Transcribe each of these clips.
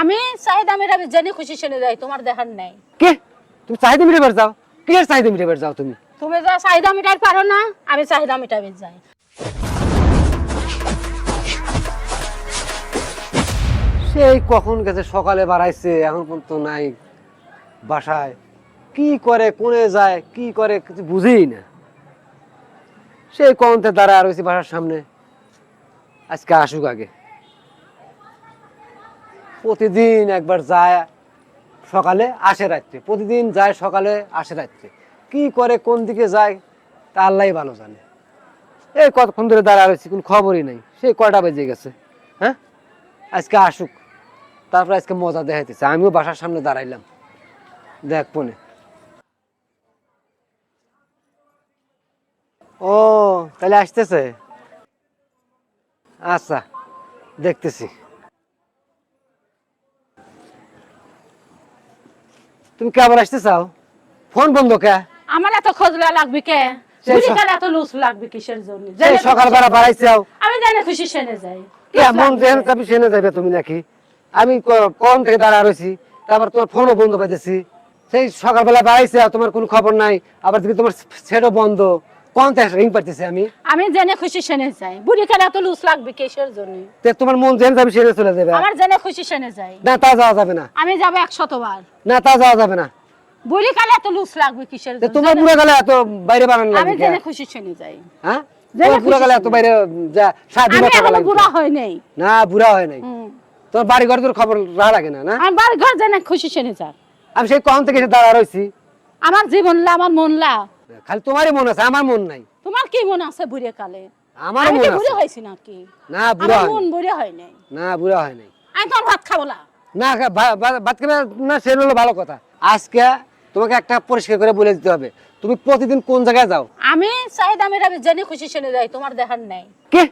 আমি চাহিদা মেটাবে জেনে খুশি শুনে যাই তোমার দেখার নাই। কে? তুমি চাহিদা মিটে বের যাও? কিসের চাহিদা মিটে বের যাও তুমি? তুমি যা চাহিদা মেটাই পারো না আমি চাহিদা মেটাবে যাই। সেই কখন গেছে সকালে বাড়াইছে এখন পর্যন্ত নাই বাসায়। কি করে কোনে যায় কি করে কিছু বুঝেই না। সেই কনতে দাঁড়া রয়েছে বাসার সামনে। আজকে আসুক আগে। প্রতিদিন একবার যায় সকালে, আসে রাত্রে। প্রতিদিন যায় সকালে, আসে রাত্রে। কি করে, কোন দিকে যায়, তা আল্লাহ ভালো জানে। এই কতক্ষণ ধরে দাঁড়া রয়েছে, কোনো খবরই নাই। সেই কয়টা বেজে গেছে হ্যাঁ? আজকে আসুক। তারপর আজকে মজা দেখাইতেছে। আমিও বাসার সামনে দাঁড়াইলাম। দেখ পনে ও, তাহলে আসতেছে? আচ্ছা দেখতেছি। তুমি কে আবার আসতে চাও? ফোন বন্ধ কে? আমার এত খজলা লাগবে কে? সেই বুড়ি সব- কালে এত লুস লাগবে কিসের জন্য? সেই জেনে খুশি সকালবেলা শুনে বাড়াইছে আমি জানি খুশি শুনে যাই। কেমন যেন চাবি সেনে যাবে তুমি নাকি। আমি কোন থেকে দাঁড়া রয়েছি তারপর তোমার ফোনও বন্ধ পাইতেছি। সেই সকালবেলা বাড়াইছে তোমার কোনো খবর নাই। আবার দেখি তোমার সেটও বন্ধ। থেকে রিং পাইতেছি আমি। আমি জেনে খুশি শুনে যাই। বুড়ি এত লুস লাগবে কিসের জন্য? তে তোমার মন যেন যাবে সেনে চলে যাবে। আমার জেনে খুশি শুনে যাই। না তা যাওয়া যাবে না। আমি যাব একশতবার। না তা যাওয়া যাবে না। বুড়ি কালে এত লুস লাগবে কিসের জন্য? তোমার জানো? গেলে এত বাইরে বানানো আমি জেনে খুশি শুনে যাই। হ্যাঁ? তোমার পুরো খুশি এত বাইরে যা সাত দিন থাকা লাগবে বুড়া হয় নাই। না বুড়া হয় নাই। বাড়ি ঘর তোর খবর রাখা লাগে না না? আমার বাড়ি ঘর জেনে খুশি আমি সেই কখন থেকে দাঁড়া রয়েছি। আমার জীবনলা আমার মনলা। খালি তোমারই মন আছে আমার মন নাই। তোমার কি মন আছে বুড়ে কালে? আমার মন আছে। বুড়ে হয়েছি নাকি? না বুড়া মন বুড়ে হয় নাই। না বুড়া হয় নাই। আমি তোমার ভাত খাব না। ভাত খাবে না সে হলো ভালো কথা। আজকে তোমাকে একটা পরিষ্কার করে বলে দিতে হবে। তুমি প্রতিদিন কোন জায়গায় যাও? আমি চাহিদা মেটাবে জেনে খুশি শুনে যাই তোমার দেখার নাই। কে?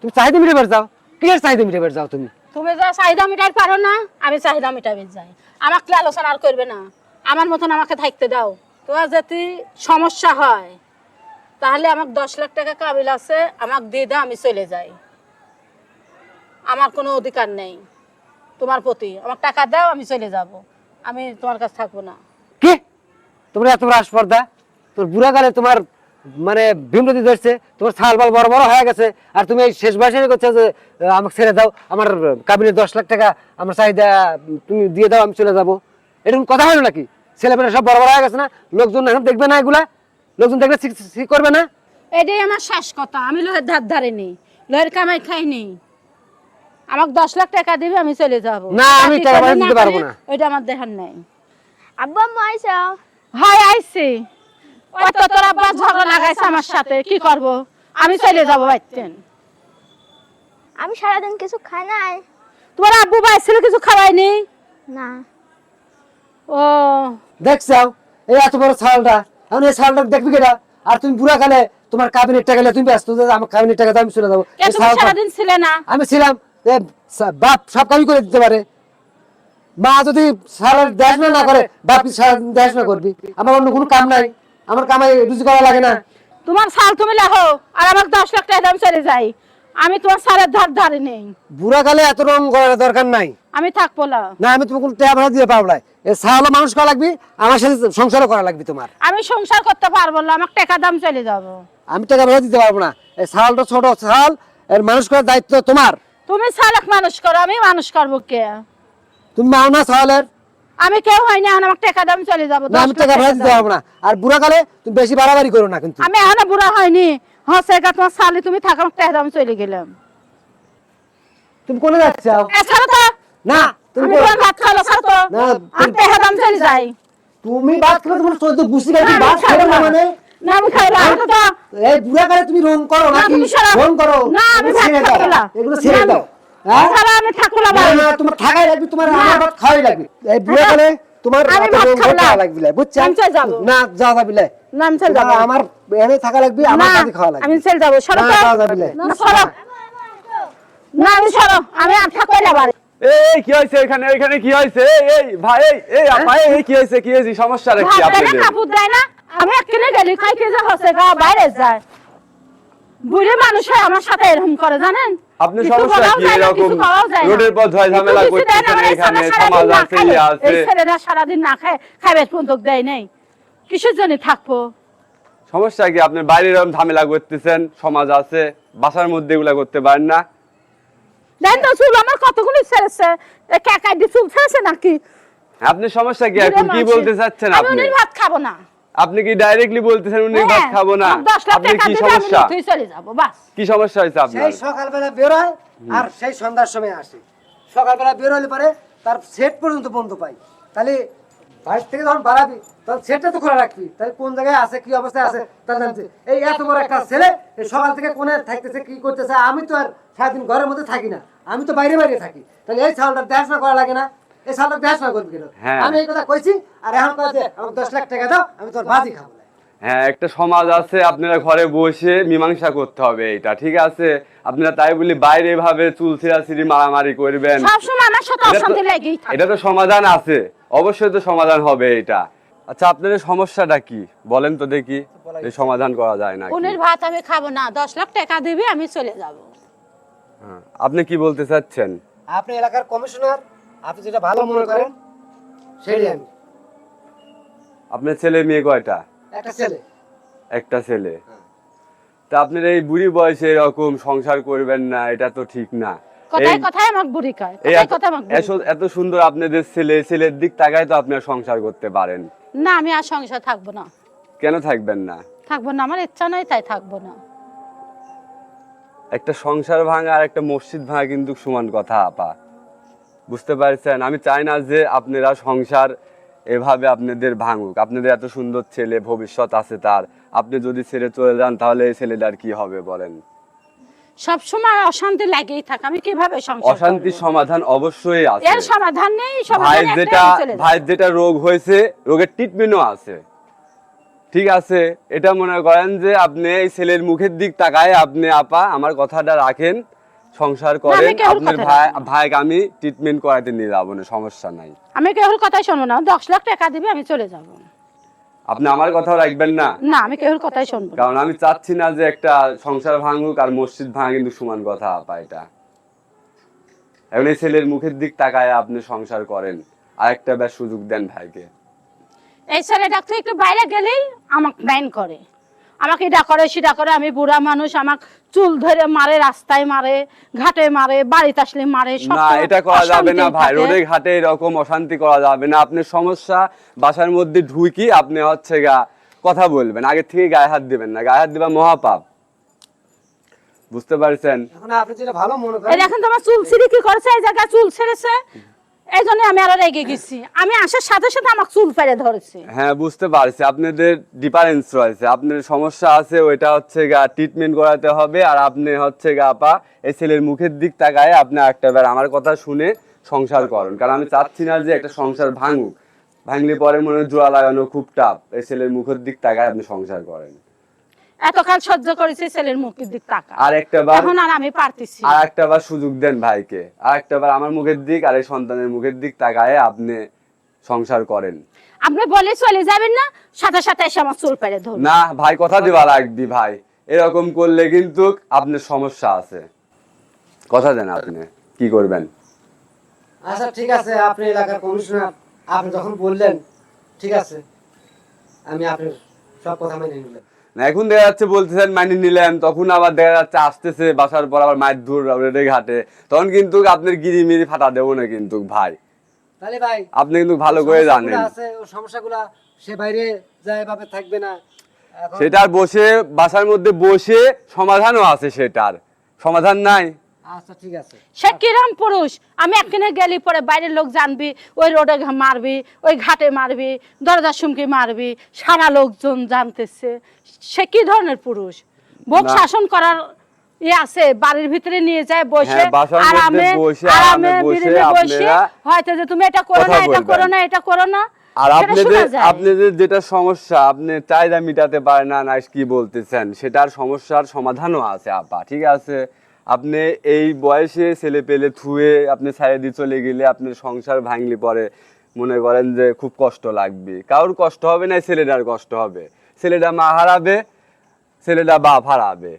তুমি চাহিদা মিটে বের যাও? কিসের চাহিদা মিটে বের যাও তুমি? তুমি যা চাহিদা মেটাই পারো না আমি চাহিদা মেটাবে যাই। আমাকে আলোচনা আর করবে না। আমার মতন আমাকে থাকতে দাও। তোমার যদি সমস্যা হয়, তাহলে আমার দশ লাখ টাকা কাবিল আছে, আমাকে দিয়ে দাও আমি চলে যাই। আমার কোনো অধিকার নেই তোমার প্রতি। আমার টাকা দাও, আমি চলে যাব। আমি তোমার কাছে থাকব না। কে? তোমার এত বড় আসপর্দা তোর বুড়া কালে তোমার মানে ভীমরতি ধরছে, তোমার ছাল বাল বড় বড় হয়ে গেছে, আর তুমি এই শেষ বয়সে করছ যে আমাকে ছেড়ে দাও, আমার কাবিনের দশ লাখ টাকা, আমার চাহিদা তুমি দিয়ে দাও, আমি চলে যাব। এরকম কথা হলো নাকি? ছেলেপেলে সব বড় বড় হয়ে গেছে না? লোকজন এখন দেখবে না এগুলা? লোকজন দেখলে করবে না? এটাই আমার শেষ কথা। আমি লোহের ধার ধারে নেই লোহের কামাই খাইনি। আমাকে দশ লাখ টাকা দিবে আমি চলে যাব। না, আমি টাকা পয়সা দিতে পারব না। ওইটা আমার দেখার নাই। আব্বা আম্মা আইসা। হয় আইছি ওই তো তোর আব্বা ঝগড়া লাগাইছে আমার সাথে কি করব? আমি চলে যাব বাইতেন আমি সারাদিন কিছু খাই নাই। তোমার আব্বু বাইছিল কিছু খাওয়াইনি না। ও। এই এত বড় ছালটা। এখন এই ছালটা দেখবি কেটা আর তুমি বুড়া কালে তোমার কাবিনের টাকা তুমি ব্যস্ত আমার কাবিনের টাকা আমি চলে যাব। আমি ছিলাম বাপ সব কামই করে দিতে পারে। মা যদি সারা দেখাশোনা না করে বাপ সারা দেখাশোনা করবি। আমার অন্য কোনো কাম নাই। আমার কামাই রুজি করা লাগে না। তোমার সাল তুমি লাহো আর আমাকে দশ লাখ টাকা দাম চলে যাই আমি তোমার সালের ধার ধারে নেই। বুড়া কালে এত রং করার দরকার নাই। আমি থাকব না। না আমি তোমাকে টাকা ভাড়া দিয়ে পাবো না। এ ছাড়লো মানুষ করা লাগবে আমার সাথে সংসারও করা লাগবে তোমার। আমি সংসার করতে পারব না আমাকে টাকা দাম চলে যাব। আমি টাকা ভাড়া দিতে পারব না। এই ছালটা ছোট ছাল এর মানুষ করার দায়িত্ব তোমার। তুমি সালেক মানুষ করো আমি মানুষ করব কে? তুমি মাও না ছালের আমি কেউ হয়নি এখন আমাকে টাকা দাম চলে যাব। না আমি টাকা ভাড়া দিতে পারব না। আর বুড়া কালে তুমি বেশি বাড়াবাড়ি করো না কিন্তু। আমি এখনও বুড়া হয়নি। হ্যাঁ সেটা তোমার সালে তুমি থাকো আমাকে টাকা দাম চলে গেলাম। তুমি কোনে যাচ্ছ? এছাড়া তো। না তুমি আমি ভাত খালো ছাড়ো তো। না, টাকা দাম চলে যাই। তুমি বাদ খেলে তোমার চোদ্দ গেছি আমি বাদ খেলে না না। মানে? না আমি খাই না তো। এই বুড়া কালে তুমি রং করো না, তুমি রং করো। না, আমি ভাত খাব না। এগুলো ছেড়ে দাও। হ্যাঁ? আমি থাকব না না, বাড়ি। না, তোমার থাকাই লাগবে তোমার। আমার ভাত খাওয়াই লাগবে। এই বুড়া কালে তোমার না। লাগবে আমি চলে যাব। না যা যাবি। না, আমি চলে যাব। আমার এনে থাকা লাগবে আমার কাছে খাওয়া লাগবে আমি চলে যাব সরো না। যাওয়া না। সরো। না আমি সরো আমি আর থাকব না বাড়ি এই কি হয়েছে এখানে এখানে কি হয়েছে এই, ভাই এই এই আপা এই, কি হয়েছে কি হয়েছে সমস্যা রে কি আপনাদের কাপড় দেয় না আমি একদিনে গেলি খাই কে যা হচ্ছে গা বাইরে যায় বুড়ি মানুষ হয় আমার সাথে এরকম করে জানেন? আপনি সমস্যা কি? এরকম। রোডের পর ঝয় ঝামেলা করতেছেন এখানে সমাজ আছে ইয়ে এই আছে ছেলেরা সারাদিন না খায় খাইবে বন্ধক দেয় নেই। কিসের জন্য থাকব? সমস্যা কি? আপনি বাইরে এরকম ঝামেলা করতেছেন সমাজ আছে বাসার মধ্যে এগুলা করতে পারেন না। দেন তো চুল আমার কতগুলি ছেড়েছে? কাকাই দিয়ে চুল ছেড়েছে নাকি? আপনি সমস্যা কি? এখন কি বলতে। চাচ্ছেন আমি আপনি? উনির ভাত খাব না। আপনি কি ডাইরেক্টলি বলতেছেন উনি ভাত হ্যাঁ, খাব না? আপনি কি সমস্যা? তুই চলে যাব বাস। কি সমস্যা হয়েছে আপনার? সেই সকালবেলা বেরোয় আর সেই সন্ধ্যার সময় আসে। সকালবেলা বেরোলে পরে তার সেট পর্যন্ত বন্ধ পাই। তাহলে বাড়ি থেকে যখন বাড়াবি তখন সেটটা তো খোলা রাখবি। তাহলে কোন জায়গায় আছে কি অবস্থায় আছে তার জানছে এই এত বড় একটা ছেলে এই সকাল থেকে কোনে থাকতেছে কি করতেছে আমি তো আর সারাদিন ঘরের মধ্যে থাকি না। আমি তো বাইরে বাইরে থাকি। তাহলে এই ছালটা দেখাশোনা করা লাগে না। এই ছালটা দেখাশোনা করবি কেন হ্যাঁ। আমি এই কথা কইছি আর এখন কয়েছে আমাকে দশ লাখ টাকা দাও আমি তোর বাজি খাব। হ্যাঁ একটা সমাজ আছে আপনারা ঘরে বসে মীমাংসা করতে হবে এটা ঠিক আছে? আপনারা তাই বলি বাইরে ভাবে চুল ছিঁড়াছিড়ি মারামারি করবেন। এটা তো- অশান্তি লেগেই থাকে। এটা তো সমাধান আছে অবশ্যই তো সমাধান হবে এটা। আচ্ছা আপনাদের সমস্যাটা কি? বলেন তো দেখি এই সমাধান করা যায় না উনির ভাত আমি খাব না দশ লাখ টাকা দিবি আমি চলে যাব। আপনি কি বলতে চাচ্ছেন? আপনি এলাকার কমিশনার আপনি যেটা ভালো মনে করেন সেটাই আমি। আপনার ছেলে মেয়ে কয়টা? একটা ছেলে। একটা ছেলে। তা আপনার এই বুড়ি বয়সে এরকম সংসার করবেন না এটা তো ঠিক না। কথায় কথায় আমাকে বুড়ি কয় কথায় এত- সুন্দর আপনাদের ছেলে ছেলের দিক তাকায় তো আপনার সংসার করতে পারেন। না আমি আর সংসার থাকব না। কেন থাকবেন না? থাকব না আমার ইচ্ছা নয় তাই থাকব না। একটা সংসার ভাঙা আর একটা মসজিদ ভাঙা কিন্তু সমান কথা আপা। বুঝতে পারছেন? আমি চাই না যে আপনারা সংসার এভাবে আপনাদের ভাঙুক। আপনাদের এত সুন্দর ছেলে ভবিষ্যৎ আছে তার। আপনি যদি ছেড়ে চলে যান তাহলে এই ছেলেটার কি হবে বলেন? সব সময় অশান্তি লাগেই থাকে। আমি কীভাবে সংসার অশান্তির সমাধান অবশ্যই আছে। এর সমাধান নেই ভাই সমাধান যেটা। ভাই যেটা রোগ হয়েছে রোগের ট্রিটমেন্টও আছে। ঠিক আছে? এটা মনে করেন যে আপনি এই ছেলের মুখের দিক তাকায় আপনি আপা আমার কথাটা রাখেন। সংসার কেবল আপনার ভাই ভাইকে আমি ট্রিটমেন্ট করাতে নিয়ে যাব না সমস্যা নাই। আমি কেউর কথাই শুনব না। দশ লাখ টাকা দিবি আমি চলে যাব। আপনি আমার কথাও রাখবেন না? না আমি কেউর কথাই শুনব কারণ আমি চাচ্ছি না যে একটা সংসার ভাঙুক আর মসজিদ ভাঙা কিন্তু সমান কথা আপা এটা। এখন এই ছেলের মুখের দিক তাকায় আপনি সংসার করেন আর একটা ব্যাস সুযোগ দেন ভাইকে। এই ছেলেটা তো একটু বাইরে গেলেই আমাকে ব্যান করে। আমাকে এটা করে সেটা করে। আমি বুড়া মানুষ আমাকে চুল ধরে মারে রাস্তায় মারে ঘাটে মারে বাড়িতে আসলে মারে না এটা করা যাবে না ভাই। রোডে ঘাটে এরকম অশান্তি করা যাবে না। আপনার সমস্যা বাসার মধ্যে ঢুকি আপনি হচ্ছে গা কথা বলবেন। আগে থেকে গায়ে হাত দিবেন না। গায়ে হাত দিবা মহাপাপ। বুঝতে পারছেন? এখন আপনি যেটা ভালো মনে এই করেন দেখেন তোমার চুল ছিঁড়ি কি করেছে এই জায়গায় চুল ছেড়েছে। এই জন্য আমি আরও রেগে গেছি। আমি আসার সাথে সাথে চুল ফেলে ধরেছে। হ্যাঁ বুঝতে পারছি। আপনাদের ডিফারেন্স রয়েছে। সমস্যা আছে, ওইটা হচ্ছে গা ট্রিটমেন্ট করাতে হবে, আর আপনি হচ্ছে গা আপা, এই ছেলের মুখের দিক তাকায় আপনি একটা বার আমার কথা শুনে সংসার করুন। কারণ আমি চাচ্ছি না যে একটা সংসার ভাঙুক। ভাঙলে পরে মনে হয় জোড়া লাগানো খুব টাফ এই ছেলের মুখের দিক তাকায় আপনি সংসার করেন। এতকাল সহ্য করেছি ছেলের মুখের দিক টাকা আর একটা বার এখন আর আমি পারতেছি আর একটা বার সুযোগ দেন ভাইকে। আর একটা বার আমার মুখের দিক আর এই সন্তানের মুখের দিক তাকায় আপনি সংসার করেন। আপনি বলে চলে যাবেন না সাথে সাথে এসে আমার চুল পেরে ধরুন। না ভাই কথা দিবা লাগবি ভাই। এরকম করলে কিন্তু আপনার সমস্যা আছে। কথা দেন আপনি কি করবেন? আচ্ছা ঠিক আছে আপনি এলাকার কমিশনার আপনি যখন বললেন ঠিক আছে আমি আপনার সব কথা মেনে নিলাম। না এখন দেখা যাচ্ছে বলতেছেন মানি নিলেন তখন আবার দেখা যাচ্ছে আসতেছে বাসার পর আবার মায়ের দূর রেডে ঘাটে। তখন কিন্তু আপনার গিরি মিরি ফাটা দেবো না কিন্তু ভাই। তাহলে ভাই আপনি কিন্তু ভালো করে জানেন। সমস্যাগুলো আছে ও সমস্যাগুলা সে বাইরে যায় ভাবে থাকবে না। সেটার বসে বাসার মধ্যে বসে সমাধানও আছে সেটার। সমাধান নাই। আচ্ছা ঠিক আছে। সে কিরম পুরুষ? আমি একখানে গেলি পরে বাইরের লোক জানবি ওই রোডে মারবি ওই ঘাটে মারবি দরজার সুমকি মারবি সারা লোকজন জানতেছে। সে কি ধরনের পুরুষ? ভোগ শাসন করার ইয়ে আছে বাড়ির ভিতরে নিয়ে যায় বসে হ্যাঁ, মধ্যে আরামে আরামে বসে বিরিমে বসে হয়তো যে তুমি এটা করো না এটা করো না এটা করো না আর আপনাদের আপনাদের যেটা সমস্যা আপনি চাহিদা মিটাতে পারে না না কি বলতেছেন সেটার সমস্যার সমাধানও আছে আপা ঠিক আছে? আপনি এই বয়সে ছেলে পেলে থুয়ে আপনি ছেড়ে দিয়ে চলে গেলে আপনার সংসার ভাঙলি পরে মনে করেন যে খুব কষ্ট লাগবে। কারোর কষ্ট হবে না ছেলেটার কষ্ট হবে। ছেলেটা মা হারাবে ছেলেটা বাপ হারাবে।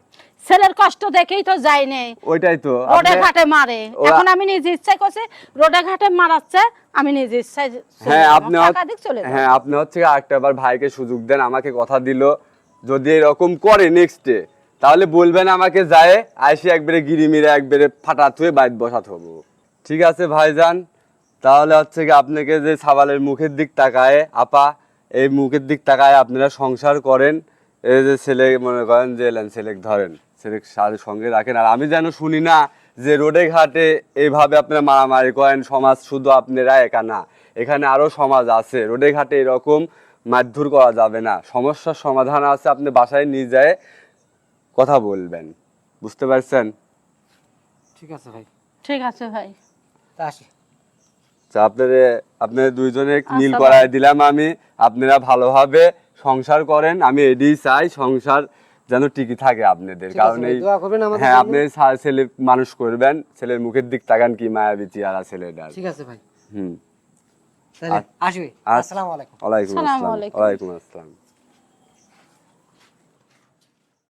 ছেলের কষ্ট দেখেই তো যাই নেই। ওইটাই তো। রোডে ঘাটে মারে। এখন আমি নিজে ইচ্ছাই করছি রোডে ঘাটে মারাচ্ছে আমি নিজে ইচ্ছাই চলে হ্যাঁ আপনি। হ্যাঁ আপনি হচ্ছে আরেকটা বার ভাইকে সুযোগ দেন আমাকে কথা দিল। যদি এরকম করে নেক্সট ডে তাহলে বলবেন আমাকে যায়, আইসি একবারে গিরি মিরে একবারে ফাটা থুয়ে বাইট বসাত হব। ঠিক আছে ভাইজান? তাহলে হচ্ছে কি আপনাকে যে সাবালের মুখের দিক তাকায়, আপা, এই মুখের দিক তাকায় আপনারা সংসার করেন, এই যে ছেলে মনে করেন যে এলেন ছেলে ধরেন, ছেলে সঙ্গে রাখেন। আর আমি যেন শুনি না যে রোডে ঘাটে এইভাবে আপনারা মারামারি করেন, সমাজ শুধু আপনারা একা না, এখানে আরও সমাজ আছে। রোডে ঘাটে এরকম মারধর করা যাবে না। সমস্যার সমাধান আছে, আপনি বাসায় নিয়ে যায় কথা বলবেন। বুঝতে পারছেন? ঠিক আছে ভাই। ঠিক আছে ভাই। তা আসি। তো আপনাদের আপনাদের দুইজনে মিল করায় দিলাম আমি। আপনারা ভালোভাবে সংসার করেন। আমি এটাই চাই সংসার যেন টিকে থাকে আপনাদের। কারণ এই দোয়া করবেন আমাদের হ্যাঁ আপনি ছেলে মানুষ করবেন। ছেলের মুখের দিক তাকান কি মায়াবী চেহারা ছেলেটার। ঠিক আছে ভাই। হুম। তাহলে। আসি ভাই। আচ্ছা। আসসালামু আলাইকুম। ওয়ালাইকুম আসসালাম। ওয়ালাইকুম আসসালাম।